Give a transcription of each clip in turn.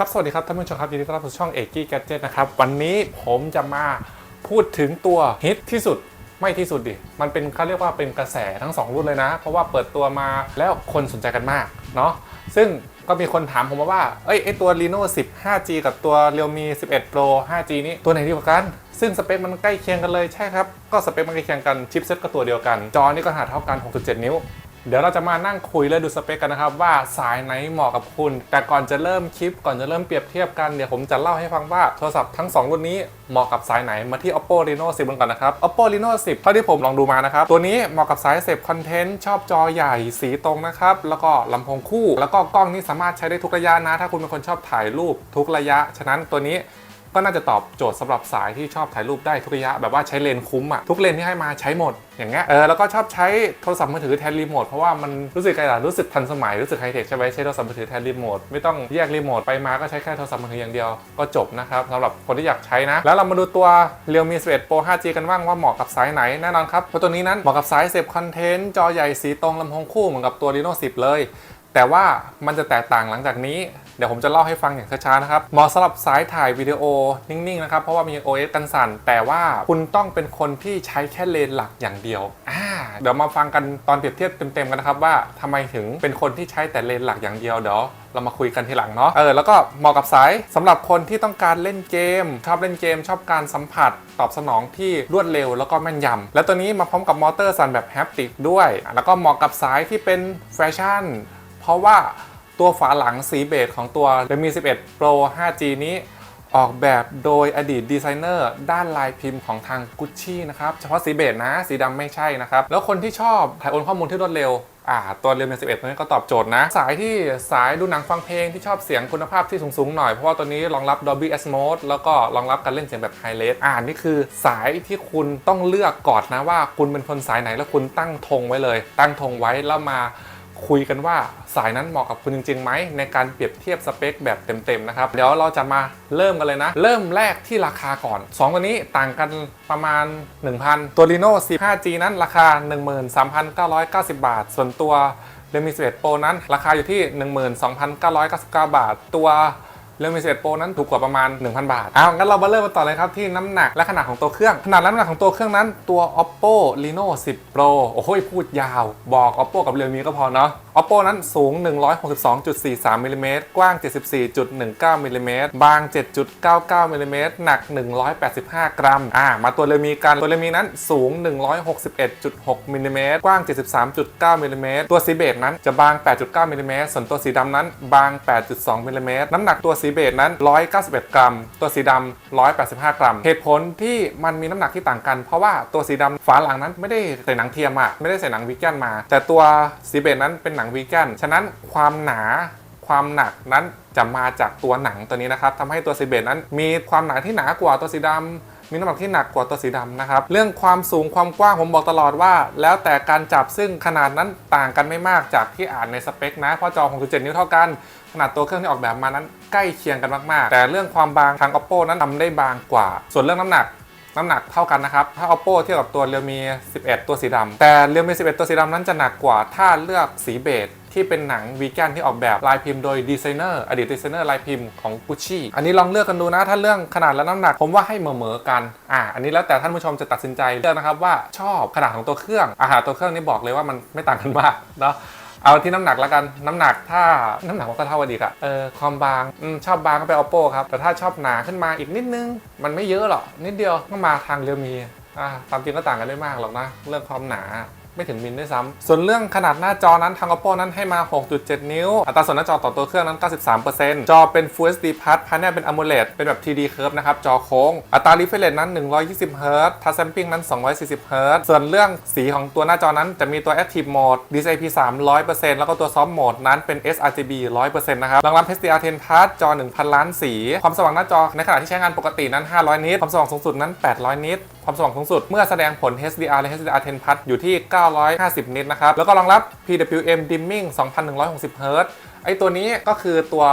ครับ สวัสดีครับท่านผู้ชมครับยินดีต้อนรับสู่ช่องเอกกี้แกจ e t นะครับ วันนี้ผมจะมาพูดถึงตัวฮิตที่สุดไม่ที่สุดดิ มันเป็นเขาเรียกว่าเป็นกระแสทั้ง 2 รุ่นเลยนะ เพราะว่าเปิดตัวมาแล้วคนสนใจกันมากเนาะซึ่งก็มีคนถามผมมาว่า เอ้ยไอตัว Reno 10 5G กับตัว Realme 11 Pro 5G นี้ตัวไหนดีกว่ากัน ซึ่งสเปคมันใกล้เคียงกันเลยใช่ครับ ก็สเปคมันใกล้เคียงกันชิปเซ็ตก็ตัวเดียวกัน จอนี่ก็ขนาเท่ากัน 6.7 นิ้ว เดี๋ยวเราจะมานั่งคุยและดูสเปคกันนะครับว่าสายไหนเหมาะกับคุณ แต่ก่อนจะเริ่มคลิปก่อนจะเริ่มเปรียบเทียบกันเดี๋ยวผมจะเล่าให้ฟังว่าโทรศัพท์ทั้ง 2 รุ่นนี้เหมาะกับสายไหนมาที่ oppo reno 10กันก่อนนะครับ oppo reno 10 เท่าที่ผมลองดูมานะครับ ตัวนี้เหมาะกับสายเสพคอนเทนต์ชอบจอใหญ่สีตรงนะครับ แล้วก็ลำโพงคู่ แล้วก็กล้องนี่สามารถใช้ได้ทุกระยะนะ ถ้าคุณเป็นคนชอบถ่ายรูปทุกระยะ ฉะนั้นตัวนี้ ก็น่าจะตอบโจทย์สำหรับสายที่ชอบถ่ายรูปได้ทุกระยะ แบบว่าใช้เลนคุ้มอะทุกเลนที่ให้มาใช้หมดอย่างเงี้ยเออแล้วก็ชอบใช้โทรศัพท์มือถือแทนรีโมทเพราะว่ามันรู้สึกไงล่ะรู้สึกทันสมัยรู้สึกไฮเทคใช่ไหมใช้โทรศัพท์มือถือแทนรีโมทไม่ต้องแยกรีโมทไปมาก็ใช้แค่โทรศัพท์มือถืออย่างเดียวก็จบนะครับสำหรับคนที่อยากใช้นะ แล้วเรามาดูตัว Realme 11 Pro 5G กันบ้างว่าเหมาะกับสายไหนแน่นอนครับเพราะตัวนี้นั้นเหมาะกับสายเสพคอนเทนต์จอใหญ่สีตรงลำโพงคู่เหมือนกับตัว Reno 10 เลย แต่ว่ามันจะแตกต่างหลังจากนี้ เดี๋ยวผมจะเล่าให้ฟังอย่างช้าๆนะครับเหมาะสำหรับสายถ่ายวิดีโอนิ่งๆนะครับเพราะว่ามี OS กันสั่น แต่ว่าคุณต้องเป็นคนที่ใช้แค่เลนหลักอย่างเดียวอ่าเดี๋ยวมาฟังกันตอนเปรียบเทียบเต็มๆกันนะครับว่าทำไมถึงเป็นคนที่ใช้แต่เลนหลักอย่างเดียวเดี๋ยวเรามาคุยกันทีหลังเนาะเออแล้วก็เหมาะกับสายสำหรับคนที่ต้องการเล่นเกม ชอบเล่นเกม ชอบการสัมผัสตอบสนองที่รวดเร็วแล้วก็แม่นยำและตัวนี้มาพร้อมกับมอเตอร์สั่นแบบแฮปติกด้วย แล้วก็เหมาะกับสายที่เป็นแฟชั่น เพราะว่า ตัวฝาหลังสีเบจของตัว Redmi 11 Pro 5G นี้ออกแบบโดยอดีตดีไซเนอร์ด้านลายพิมพ์ของทางกุชชี่นะครับ เฉพาะสีเบจนะ สีดำไม่ใช่นะครับ แล้วคนที่ชอบถ่ายโอนข้อมูลที่รวดเร็วอ่าตัว Redmi 11ตัวนี้ก็ตอบโจทย์นะ สายที่สายดูหนังฟังเพลงที่ชอบเสียงคุณภาพที่สูง ๆ หน่อย เพราะว่าตัวนี้รองรับ Dolby Atmos แล้วก็รองรับการเล่นเสียงแบบ High Res อ่านี่คือสายที่คุณต้องเลือกก่อนนะว่าคุณเป็นคนสายไหนแล้วคุณตั้งธงไว้เลย ตั้งธงไว้แล้วมา คุยกันว่าสายนั้นเหมาะกับคุณจริงๆไหมในการเปรียบเทียบสเปคแบบเต็มๆนะครับเดี๋ยวเราจะมาเริ่มกันเลยนะ เริ่มแรกที่ราคาก่อน 2 ตัวนี้ต่างกันประมาณ 1,000 ตัว Reno 15G นั้นราคา 13,990 บาท ส่วนตัว Redmi 11 Pro นั้นราคาอยู่ที่ 12,999 บาท ตัว เรื่องมีเศษโปรนั้นถูกกว่าประมาณ 1,000 บาทอ้าวงั้นเรามาเริ่มกันต่อเลยครับที่น้ำหนักและขนาดของตัวเครื่อง ขนาดและน้ำหนักของตัวเครื่องนั้นตัว oppo reno 10 pro โอ้โหพูดยาว บอก oppo กับเรียวมีก็พอเนาะ oppo นั้นสูง 162.43มิลลิเมตรกว้าง 74.19มิลลิเมตรบาง 7.99มิลลิเมตรหนัก 185 กรัมอ่ามาตัว realme กันตัว realme นั้นสูง 161.6มิลลิเมตรกว้าง 73.9มิลลิเมตรตัวสีเบจนั้นจะบาง 8.9มิลลิเมตรส่วนตัวสีดำนั้นบาง 8.2มิลลิเมตรน้ำหนักตัวสีเบจนั้น 191 กรัม ตัวสีดำ185 กรัม เหตุผลที่มันมีน้ำหนักที่ต่างกัน เพราะว่าตัวสีดำฝาหลังนั้นไม่ได้ใส่หนังเทียมอะไม่ได้ใส่หนังวีแกนมา แต่ตัวสีเบจนั้นเป็นหนังวีแกนฉะนั้นความหนาความหนักนั้นจะมาจากตัวหนังตัวนี้นะครับทำให้ตัวสีเบจนั้น มีความหนาที่หนากว่าตัวสีดำมีน้ำหนักที่หนักกว่าตัวสีดำนะครับ เรื่องความสูงความกว้างผมบอกตลอดว่า แล้วแต่การจับซึ่งขนาดนั้นต่างกันไม่มากจากที่อ่านในสเปคนะ เพราะจอ 6.7 นิ้วเท่ากัน ขนาดตัวเครื่องที่ออกแบบมานั้นใกล้เคียงกันมากๆ แต่เรื่องความบางทาง oppo นั้นทำได้บางกว่า ส่วนเรื่องน้ำหนัก น้ำหนักเท่ากันนะครับ ถ้า oppo เทียบกับตัว realme 11 ตัวสีดำแต่ realme 11 ตัวสีดำนั้นจะหนักกว่าถ้าเลือกสีเบจที่เป็นหนังวีแกนที่ออกแบบลายพิมพ์โดยดีไซเนอร์อดีตดีไซเนอร์ลายพิมพ์ของ Gucci อันนี้ลองเลือกกันดูนะ ถ้าเรื่องขนาดและน้ำหนัก ผมว่าให้เหมอๆกันอ่าอันนี้แล้วแต่ท่านผู้ชมจะตัดสินใจเลือกนะครับว่าชอบขนาดของตัวเครื่องอาหารตัวเครื่องนี่บอกเลยว่ามันไม่ต่างกันมากเนาะ เอาที่น้ำหนักแล้วกันน้ำหนักถ้าน้ำหนักมันก็เท่ากันอีกอะเออความบางอชอบบางก็ไป oppo ครับแต่ถ้าชอบหนาขึ้นมาอีกนิดนึง มันไม่เยอะหรอกนิดเดียวก็มาทางเรียวมีอ่าตามจริงก็ต่างกันไม่มากหรอกนะ เรื่องความหนา ไม่ถึงมิลด้วยซ้ำส่วนเรื่องขนาดหน้าจอนั้นทาง oppo นั้นให้มา 6.7 นิ้ว อัตราส่วนหน้าจอต่อตัวเครื่องนั้น 93%จอเป็น full hd plus ภายในเป็น amoled เป็นแบบ td curve นะครับจอโค้ง อัตรา refresh rate นั้น 120 Hz touch sampling นั้น 240 Hz ส่วนเรื่องสีของตัวหน้าจอนั้นจะมีตัว active mode DCI P3 100%แล้วก็ตัว soft mode นั้นเป็น sRGB 100%นะครับรองรับ HDR10 plus จอ 1,000 ล้านสี ความสว่างหน้าจอในขณะที่ใช้งานปกตินั้น 500 นิตความสว่างสูงสุดนั้น 800 นิต ความสว่างสูงสุด เมื่อแสดงผล HDR และ HDR10 plus อยู่ที่ 950 นิตนะครับ แล้วก็รองรับ PWM dimming 2,160 Hz ไอตัวนี้ก็คือตัว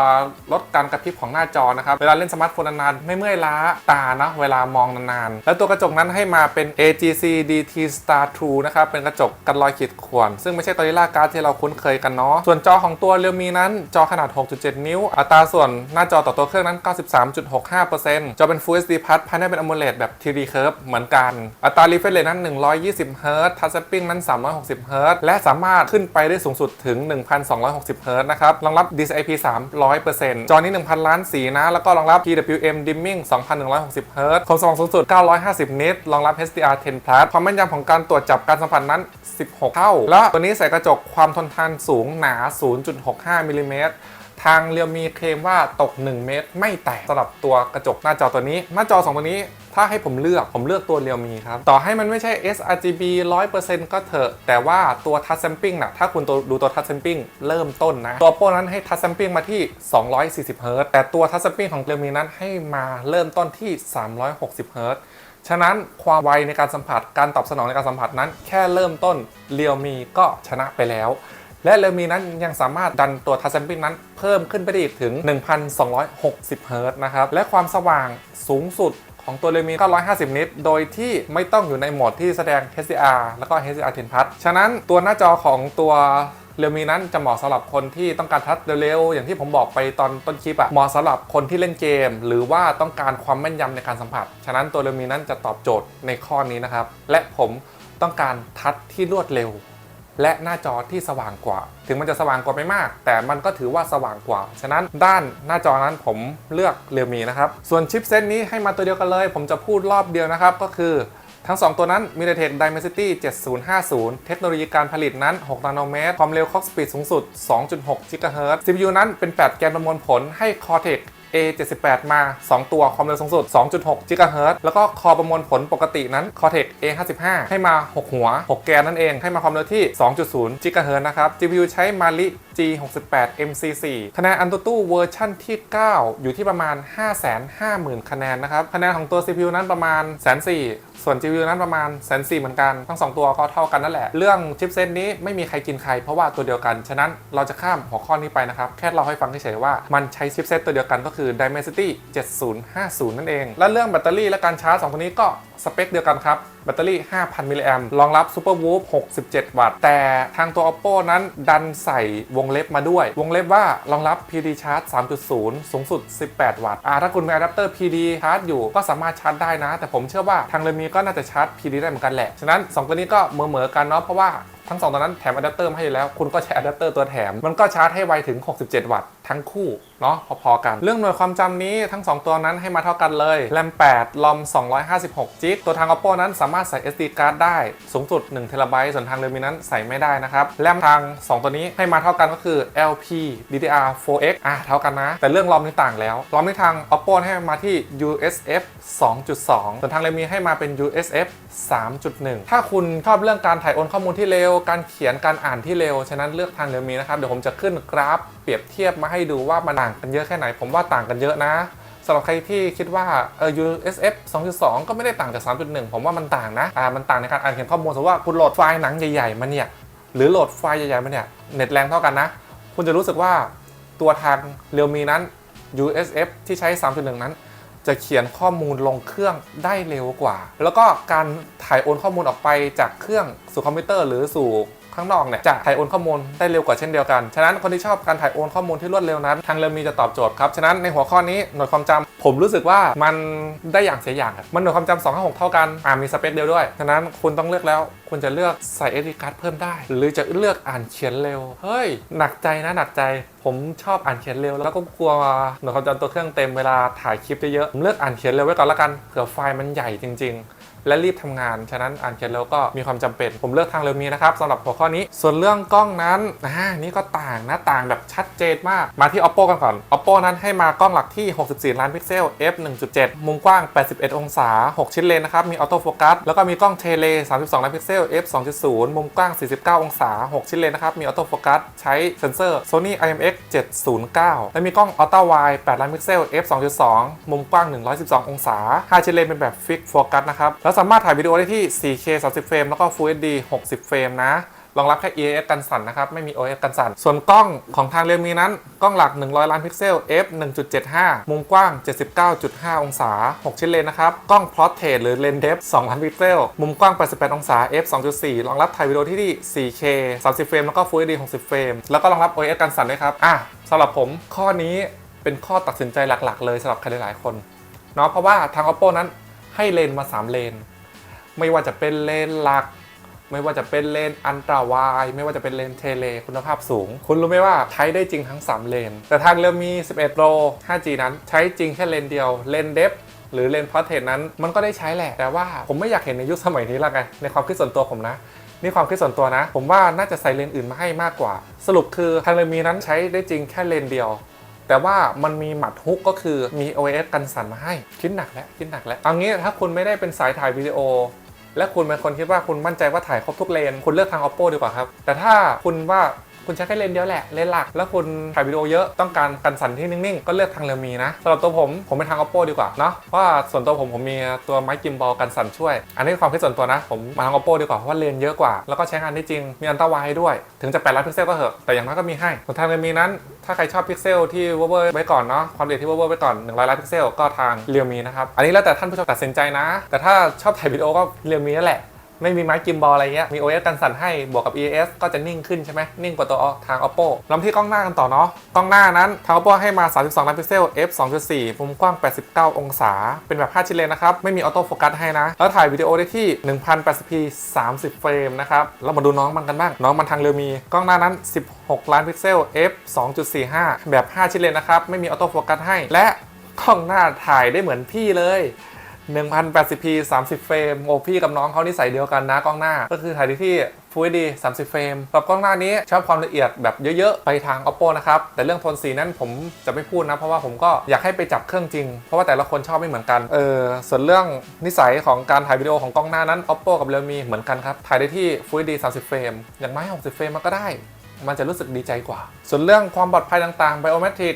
ลดการกระพริบของหน้าจอนะครับ เวลาเล่นสมาร์ทโฟนนานๆ ไม่เมื่อยล้าตานะ เวลามองนานๆ แล้วตัวกระจกนั้นให้มาเป็น AGC DT Star True นะครับ เป็นกระจกกันรอยขีดข่วน ซึ่งไม่ใช่ตัวลิล่าการ์ดที่เราคุ้นเคยกันเนาะ ส่วนจอของตัวเรียวมีนั้น จอขนาด 6.7 นิ้ว อัตราส่วนหน้าจอต่อตัวเครื่องนั้น 93.65%จอเป็น Full HD Plus ภายในเป็น AMOLED แบบ 3D Curve เหมือนกัน อัตรา refresh rate นั้น 120 Hz Touch Sampling นั้น 360 Hz และสามารถขึ้นไปได้สูงสุดถึง 1,260 Hz นะครับรองรับ DCI-P 300%จอนี้ 1,000 ล้านสีนะ แล้วก็รองรับ PWM Dimming 2,160 Hz ความสว่างสูงสุด 950 นิตรองรับ HDR 10 Plus ความแม่นยำของการตรวจจับการสัมผัสนั้น 16 เท่า และตัวนี้ใส่กระจกความทนทานสูงหนา 0.65มิลลิเมตรทางเรียวมีเคลมว่าตก 1 เมตร ไม่แตกสำหรับตัวกระจกหน้าจอตัวนี้ หน้าจอ 2 ตัวนี้ ถ้าให้ผมเลือกผมเลือกตัวเรียวมีครับ ต่อให้มันไม่ใช่ sRGB 100%ก็เถอะ แต่ว่าตัว Touch Sampling นะถ้าคุณตัวดูตัว Touch Sampling เริ่มต้นนะ ตัวโปรนั้นให้ Touch Sampling มาที่ 240 Hz แต่ตัว Touch Sampling ของเรียวมีนั้นให้มาเริ่มต้นที่ 360 Hz ฉะนั้นความไวในการสัมผัสการตอบสนองในการสัมผัสนั้น แค่เริ่มต้นเรียวมีก็ชนะไปแล้วและเรมีนั้นยังสามารถดันตัวทัชแซมปิ้งนั้นเพิ่มขึ้นไปได้อีกถึง 1,260 เฮิรตนะครับ และความสว่างสูงสุด ของตัวเรมีก็150 นิตโดยที่ไม่ต้องอยู่ในโหมดที่แสดง HDR แล้วก็ HDR 10 Plus ฉะนั้นตัวหน้าจอของตัวเรมีนั้นจะเหมาะสำหรับคนที่ต้องการทัชเร็วๆอย่างที่ผมบอกไปตอนต้นคลิปอะเหมาะสำหรับคนที่เล่นเกม หรือว่าต้องการความแม่นยำในการสัมผัส ฉะนั้นตัวเรมีนั้นจะตอบโจทย์ในข้อนี้นะครับ และผมต้องการทัชที่รวดเร็ว และหน้าจอที่สว่างกว่า ถึงมันจะสว่างกว่าไม่มาก แต่มันก็ถือว่าสว่างกว่า ฉะนั้นด้านหน้าจอนั้นผมเลือกเรียวมีนะครับ ส่วนชิปเซตนี้ให้มาตัวเดียวกันเลย ผมจะพูดรอบเดียวนะครับ ก็คือทั้ง 2 ตัวนั้น MediaTek Dimensity 7050 เทคโนโลยีการผลิตนั้น 6 นาโนเมตร ความเร็ว Clock Speed สูงสุด 2.6 GHz CPU นั้นเป็น 8 แกนประมวลผลให้ Cortex A78 มา 2 ตัวความเร็วสูงสุด 2.6 GHz แล้วก็คอประมวลผลปกตินั้น Cortex A55 ให้มา 6 หัว 6 แกนนั่นเอง ให้มาความเร็วที่ 2.0 GHz นะครับ GPU ใช้ Mali G68 MC4 คะแนน AnTuTu เวอร์ชั่นที่ 9 อยู่ที่ประมาณ 550,000 คะแนนนะครับ คะแนนของตัว CPU นั้นประมาณ1 4 0 0 0ส่วน GPU นั้นประมาณแสนสี่เหมือนกันทั้ง 2 ตัวก็เท่ากันนั่นแหละ เรื่องชิปเซตนี้ไม่มีใครกินใครเพราะว่าตัวเดียวกัน ฉะนั้นเราจะข้ามหัวข้อนี้ไปนะครับ แค่เราให้ฟังเฉยๆว่ามันใช้ชิปเซตตัวเดียวกันก็คือ Dimensity 7050 นั่นเอง และเรื่องแบตเตอรี่และการชาร์จ2ตัวนี้ก็สเปคเดียวกันครับ แบตเตอรี่ 5,000 มิลลิแอมรองรับ Super Whoop 67 วัตต์ แต่ทางตัว Oppo นั้นดันใส่วงเล็บมาด้วย วงเล็บว่ารองรับ PD Charge 3.0 สูงสุด 18 วัตต์อ่าถ้าคุณมีอะแดปเตอร์ PD ชาร์จอยู่ก็สามารถชาร์จได้นะ แต่ผมเชื่อว่าทางเรมีก็น่าจะชาร์จ PD ได้เหมือนกันแหละ ฉะนั้น 2 ตัวนี้ก็เหมือๆกันเนาะเพราะว่าทั้ง 2 ตัวนั้นแถมอะแดปเตอร์มาให้อยู่แล้ว คุณก็ใช้อะแดปเตอร์ตัวแถมมันก็ชาร์จให้ไวถึง 67 วัตต์ทั้งคู่เนาะพอๆกัน เรื่องหน่วยความจำนี้ทั้ง 2 ตัวนั้นให้มาเท่ากันเลยแรม8ลอม256จิกตัวทาง Oppo นั้นสามารถใส่ SD card ได้สูงสุด1 t b ส่วนทางเรมีนั้นใส่ไม่ได้นะครับแรมทาง 2 ตัวนี้ให้มาเท่ากันก็คือ LP DDR 4X อะเท่ากันนะ แต่เรื่องลอมนี่ต่างแล้วลอมนี่ทาง Oppo ให้มาที่ USF 2.2 ส่วนทางเรมีให้มาเป็น USF 3.1 ถ้าคุณชอบเรื่องการถ่ายโอนข้อมูลที่เร็ว การเขียนการอ่านที่เร็วฉะนั้นเลือกทางเรมีนะครับเดี๋ยวผมจะขึ้นกราฟเปรียบเทียบมาให้ดูว่ามันต่างกันเยอะแค่ไหน ผมว่าต่างกันเยอะนะสำหรับใครที่คิดว่าเออ USF 2.2 ก็ไม่ได้ต่างจาก 3.1 ผมว่ามันต่างนะอ่ามันต่างในการอ่านเขียนข้อมูลสมมติว่าคุณโหลดไฟล์หนังใหญ่ๆมาเนี่ยหรือโหลดไฟล์ใหญ่ๆมาเนี่ยเน็ตแรงเท่ากันนะ คุณจะรู้สึกว่าตัวทางเรียวมีนั้น USF ที่ใช้ 3.1 นั้น จะเขียนข้อมูลลงเครื่องได้เร็วกว่า แล้วก็การถ่ายโอนข้อมูลออกไปจากเครื่องสู่คอมพิวเตอร์ หรือสู่ ข้างนอกเนี่ยจะถ่ายโอนข้อมูลได้เร็วกว่าเช่นเดียวกัน ฉะนั้นคนที่ชอบการถ่ายโอนข้อมูลที่รวดเร็วนั้นทางเรมีจะตอบโจทย์ครับ ฉะนั้นในหัวข้อนี้หน่วยความจำผมรู้สึกว่ามันได้อย่างเสียอย่างมันหน่วยความจำ256เท่ากันอ่ามีสเปคเดียวด้วย ฉะนั้นคุณต้องเลือกแล้วคุณจะเลือกใส่ SD card เพิ่มได้ หรือจะเลือกอ่านเขียนเร็วเฮ้ยหนักใจนะหนักใจผมชอบอ่านเขียนเร็วแล้วก็กลัวหน่วยความจำตัวเครื่องเต็มเวลาถ่ายคลิปเยอะๆผมเลือกอ่านเขียนเร็วไว้ก่อนละกันเผื่อไฟล์มันใหญ่จริง ๆ และรีบทำงาน ฉะนั้นอ่านเขียนเร็วก็มีความจำเป็น ผมเลือกทางเร็วมีนะครับสำหรับหัวข้อนี้ ส่วนเรื่องกล้องนั้นอ่านี่ก็ต่างนะต่างแบบชัดเจนมาก มาที่ oppo กันก่อน oppo นั้นให้มากล้องหลักที่ 64 ล้านพิกเซล f 1.7 มุมกว้าง 81 องศา 6 ชิ้นเลนนะครับมีออโต้โฟกัสแล้วก็มีกล้องเทเล 32 ล้านพิกเซล f 2.0 มุมกว้าง 49 องศา 6 ชิ้นเลนนะครับมีออโต้โฟกัสใช้เซนเซอร์ Sony IMX 709 และมีกล้องอัลตร้าไวด์8ล้านพิกเซล f 2.2 มุมกว้าง 112 องศา 5 ชิ้นเลนเป็นแบบฟิกโฟกัสนะครับแล้วสามารถถ่ายวิดีโอได้ที่ 4K 30 เฟรมแล้วก็ Full HD 60 เฟรมนะรองรับแค่ EAS กันสั่นนะครับ ไม่มี OS กันสั่น ส่วนกล้องของทางเรียมีนั้น กล้องหลัก 100 ล้านพิกเซล f 1.75 มุมกว้าง 79.5 องศา 6 ชิ้นเลนนะครับ กล้อง Portrait หรือเลนเดฟ2ล้านพิกเซล มุมกว้าง 88 องศา f 2.4 รองรับถ่ายวิดีโอที่ 4K 30 เฟรมแล้วก็ Full HD 60 เฟรม แล้วก็รองรับ OS กันสั่นด้วยครับ อะสำหรับผมข้อนี้เป็นข้อตัดสินใจหลักๆ เลยสำหรับใครหลายๆคนเนาะเพราะว่าทาง oppo นั้น ให้เลนมา 3 เลน ไม่ว่าจะเป็นเลนหลัก ไม่ว่าจะเป็นเลนอันตราวายไม่ว่าจะเป็นเลนเทเลคุณภาพสูง คุณรู้ไหมว่าใช้ได้จริงทั้ง 3 เลน แต่ทางเรือมี 11 Pro 5G นั้นใช้จริงแค่เลนเดียวเลนเดฟหรือเลนพอร์เทรนั้นมันก็ได้ใช้แหละ แต่ว่าผมไม่อยากเห็นในยุคสมัยนี้ละไงในความคิดส่วนตัวผมนะนี่ความคิดส่วนตัวนะ ผมว่าน่าจะใส่เลนอื่นมาให้มากกว่า สรุปคือทางเรือมีนั้นใช้ได้จริงแค่เลนเดียว แต่ว่ามันมีหมัดฮุกก็คือมี OS กันสั่นมาให้คิดหนักแล้วคิดหนักแล้วเอางี้ถ้าคุณไม่ได้เป็นสายถ่ายวิดีโอ และคุณเป็นคนคิดว่าคุณมั่นใจว่าถ่ายครบทุกเลน คุณเลือกทาง oppo ดีกว่าครับ แต่ถ้าคุณว่า คุณใช้แค่เลนเดียวแหละเลนหลัก แล้วคุณถ่ายวิดีโอเยอะต้องการกันสั่นที่นิ่งๆ ก็เลือกทางเรมีนะสำหรับตัวผมผมเป็นทาง oppo ดีกว่าเนาะเพราะส่วนตัวผมผมมีตัวไม้กิมบอลกันสั่นช่วย อันนี้ความคิดส่วนตัวนะ ผมมาทาง oppo ดีกว่าเพราะว่าเลนเยอะกว่า แล้วก็ใช้งานได้จริงมีอันตราวด้วย ถึงจะ8ล้านพิกเซลก็เหอะแต่อย่างน้อยก็มีให้ส่วนทางเรมีนั้น ถ้าใครชอบพิกเซลที่เวอร์ๆไว้ก่อนเนาะความละเอียดที่เวอร์ๆไว้ก่อน100ล้านพิกเซลก็ทางเรียวมีนะครับอันนี้แล้วแต่ท่านผู้ชมตัดสินใจนะ แต่ถ้าชอบถ่ายวิดีโอก็เรียวมีนั่นแหละ ไม่มีไม้กิมบอลอะไรเงี้ย มี OS กันสั่นให้ บวกกับ EAS ก็จะนิ่งขึ้นใช่ไหมนิ่งกว่าตัวทาง Oppo ลำที่กล้องหน้ากันต่อเนาะ กล้องหน้านั้นทาง Oppo ให้มา 32 ล้านพิกเซล f 2.4 มุมกว้าง 89 องศา เป็นแบบ 5 ชิ้นเลนนะครับ ไม่มีออโต้โฟกัสให้นะ แล้วถ่ายวิดีโอได้ที่ 1080p 30 เฟรมนะครับเรามาดูน้องมันกันบ้าง น้องมันทางเรือมี กล้องหน้านั้น 16 ล้านพิกเซล f 2.45 แบบ 5 ชิ้นเลนนะครับ ไม่มีออโต้โฟกัสให้ และกล้องหน้าถ่ายได้เหมือนพี่เลย 1080p 30 เฟรม โอ้พี่กับน้องเขานิสัยเดียวกันนะกล้องหน้า ก็คือถ่ายได้ที่ Full HD 30 เฟรมสำหรับกล้องหน้านี้ชอบความละเอียดแบบเยอะๆ ไปทาง Oppo นะครับ แต่เรื่องโทนสีนั้นผมจะไม่พูดนะ เพราะว่าผมก็อยากให้ไปจับเครื่องจริง เพราะว่าแต่ละคนชอบไม่เหมือนกัน เออ ส่วนเรื่องนิสัยของการถ่ายวิดีโอของกล้องหน้านั้น Oppo กับ Realme เหมือนกันครับ ถ่ายได้ที่ Full HD 30 เฟรม อย่างไม่60 เฟรมมันก็ได้ มันจะรู้สึกดีใจกว่า ส่วนเรื่องความปลอดภัยต่างๆ Biometric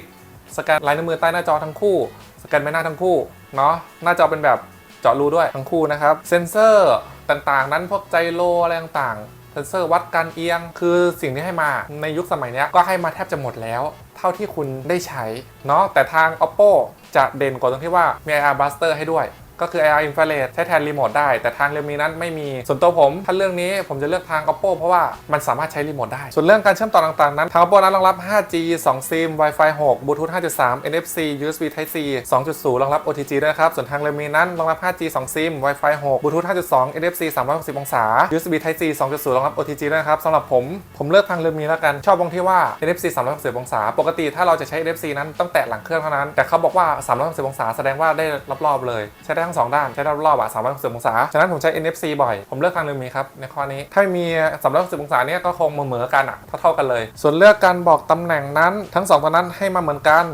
สแกนลายนิ้วมือใต้หน้าจอทั้งคู่ สแกนใบหน้าทั้งคู่ เนาะหน้าจอเป็นแบบเจาะรูด้วยทั้งคู่นะครับ เซนเซอร์ต่างๆ นั้นพวกไจโรอะไรต่างๆ เซนเซอร์วัดการเอียง คือสิ่งที่ให้มาในยุคสมัยนี้ก็ให้มาแทบจะหมดแล้ว เท่าที่คุณได้ใช้เนาะแต่ทาง oppo จะเด่นกว่าตรงที่ว่ามี IR Buster ให้ด้วย ก็คือ IR Infrared ใช้แทนรีโมทได้ แต่ทางเรมีนั้นไม่มี ส่วนตัวผม ถ้าเรื่องนี้ผมจะเลือกทาง oppo เพราะว่ามันสามารถใช้รีโมทได้ ส่วนเรื่องการเชื่อมต่อต่างๆ นั้นทาง oppo นั้นรองรับ 5G 2 SIM Wi-Fi 6 Bluetooth 5.3 NFC USB Type C 2.0 รองรับ OTG ด้วยครับ ส่วนทางเรมีนั้นรองรับ 5G 2 SIM Wi-Fi 6 Bluetooth 5.2 NFC 360 องศา USB Type C 2.0 รองรับ OTG ด้วยครับสำหรับผมผมเลือกทางเรมีแล้วกันชอบตรงที่ว่า NFC 360 องศา ปกติถ้าเราจะใช้ NFC นั้นต้องแตะหลังเครื่องเท่านั้น แต่เขาบอกว่า 360 องศาแสดงว่าได้รอบๆเลยใช้ได้ทั้งสองด้าน ใช้ได้รอบๆอะ360องศา ฉะนั้นผมใช้ NFC บ่อย ผมเลือกทางเรมีครับ ในข้อนี้ ถ้าไม่มี360องศาเนี่ยก็คงเหมือนกันอะ เท่าๆกันเลย ส่วนเลือกการบอกตำแหน่งนั้นทั้งสองตัวนั้นให้มาเหมือนกัน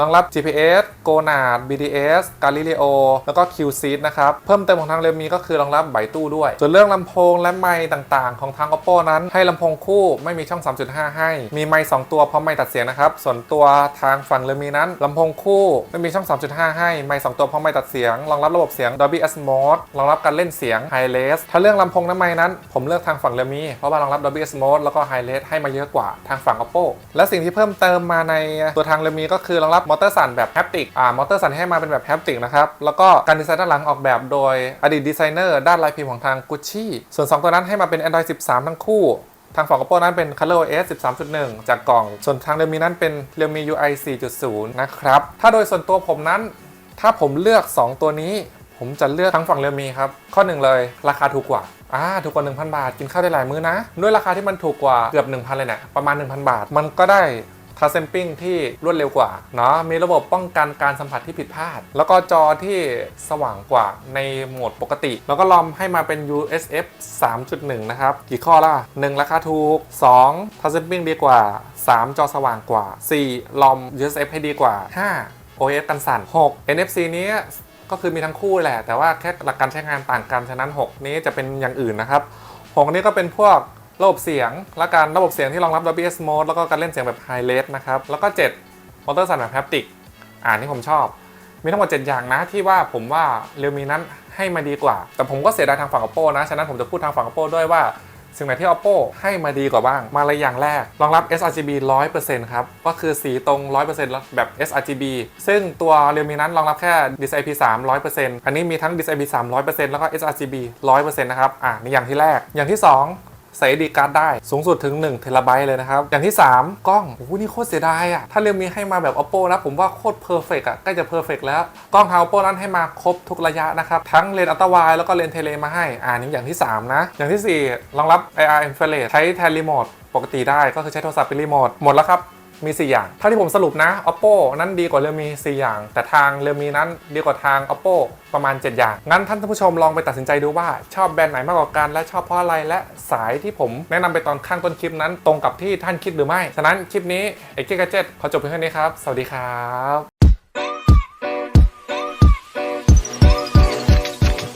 รองรับ GPS GoNad, BDS Galileo แล้วก็ QSeed นะครับ เพิ่มเติมของทางเรมีก็คือรองรับไบตู้ด้วย ส่วนเรื่องลำโพงและไมค์ต่างๆ ของทาง Oppo นั้น ให้ลำโพงคู่ไม่มีช่อง 3.5 ให้ มีไมค์2ตัวพร้อมไมค์ตัดเสียงนะครับ ส่วนตัวทางฝั่งเรมีนั้นลำโพงคู่ไม่มีช่อง 3.5 ให้ไมค์2ตัวพร้อมไมค์ตัดเสียง รองรับระบบเสียง Dolby Atmos รองรับการเล่นเสียง High Res ถ้าเรื่องลำโพงและไมค์นั้น ผมเลือกทางฝั่งเรมีเพราะว่ารองรับ Dolby Atmos แล้วก็ High Res ให้มาเยอะกว่าทางฝั่ง Oppo และสิ่งที่เพิ่มเติมมาในตัวทางเรมีก็คือรองรับมอเตอร์สั่นแบบแฮปติกอ่ามอเตอร์สั่นให้มาเป็นแบบแฮปติกนะครับ แล้วก็การดีไซน์ด้านหลังออกแบบโดยอดีตดีไซเนอร์ด้านลายพิมพ์ของทาง Gucci ส่วน 2 ตัวนั้นให้มาเป็น Android 13 ทั้งคู่ทางฝั่ง Oppo นั้นเป็น ColorOS 13.1 จากกล่อง ส่วนทาง Realme นั้นเป็น Realme UI 4.0 นะครับ ถ้าโดยส่วนตัวผมนั้น ถ้าผมเลือก 2 ตัวนี้ ผมจะเลือกทั้งฝั่ง Realme ครับ ข้อหนึ่งเลย ราคาถูกกว่าอ่าถูกกว่า 1,000 บาท กินข้าวได้หลายมื้อนะ ด้วยราคาที่มันถูกกว่าเกือบ 1,000 เลยเนี่ยประมาณ 1,000 บาท มันก็ได้ ทัชเซมปิ้งที่รวดเร็วกว่าเนาะมีระบบป้องกันการสัมผัสที่ผิดพลาด แล้วก็จอที่สว่างกว่าในโหมดปกติ แล้วก็ลอมให้มาเป็น USF 3.1 นะครับ กี่ข้อละ1 ราคาถูก 2 ทัชเซมปิ้งดีกว่า 3 จอสว่างกว่า 4 ลอม USF ให้ดีกว่า 5 OS กันสั่น 6 NFC นี้ก็คือมีทั้งคู่แหละ แต่ว่าแค่หลักการใช้งานต่างกัน ฉะนั้น 6 นี้จะเป็นอย่างอื่นนะครับ 6 นี้ก็เป็นพวก ระบบเสียง และการระบบเสียงที่รองรับ Dolby Atmos แล้วก็การเล่นเสียงแบบ High Res นะครับ แล้วก็ 7มอเตอร์สั่นแบบแฮปติกอ่านที่ผมชอบ มีทั้งหมด 7 อย่างนะที่ว่าผมว่าเรียวมีนั้นให้มาดีกว่า แต่ผมก็เสียดายทางฝั่ง Oppo นะ ฉะนั้นผมจะพูดทางฝั่ง Oppo ด้วยว่าสิ่งไหนที่ Oppo ให้มาดีกว่าบ้าง มาเลยอย่างแรก รองรับ sRGB 100%ครับ ก็คือสีตรง 100%แล้วแบบ sRGB ซึ่งตัว Realme นั้นรองรับแค่ DCI-P 3 100%อันนี้มีทั้ง DCI-P 3 100%แล้วก็ sRGB 100%นะครับ อ่านี่อย่างที่แรก อย่างที่ 2 ใส่ดีการ์ดได้สูงสุดถึง1เทราไบต์เลยนะครับ อย่างที่ 3 กล้องโอ้โหนี่โคตรเสียดายอะถ้าเรียมีให้มาแบบ Oppo นะ ผมว่าโคตรเพอร์เฟกอะใกล้จะเพอร์เฟกแล้ว กล้องทาง Oppo นั้นให้มาครบทุกระยะนะครับ ทั้งเลนส์อัลตร้าไวแล้วก็เลนส์เทเลมาให้ อ่านี่อย่างที่ 3 นะ อย่างทีสี่ 4 รองรับ IR infrared ใช้แทนรีโมทปกติได้ก็คือใช้โทรศัพท์เป็นรีโมทหมดแล้วครับ มี 4 อย่าง เท่าที่ผมสรุปนะ oppo นั้นดีกว่าเร a มี 4 อย่าง แต่ทางเร a มีนั้นดีกว่าทาง oppo ประมาณ 7 อย่าง งั้นท่านผู้ชมลองไปตัดสินใจดูว่าชอบแบรนด์ไหนมากกว่ากันและชอบเพราะอะไรและสายที่ผมแนะนำไปตอนข้างต้นคลิปนั้นตรงกับที่ท่านคิดหรือไม่ ฉะนั้นคลิปนี้เอกเกกเจ็ตขอจบเพียงเท่านี้ครับ สวัสดีครับ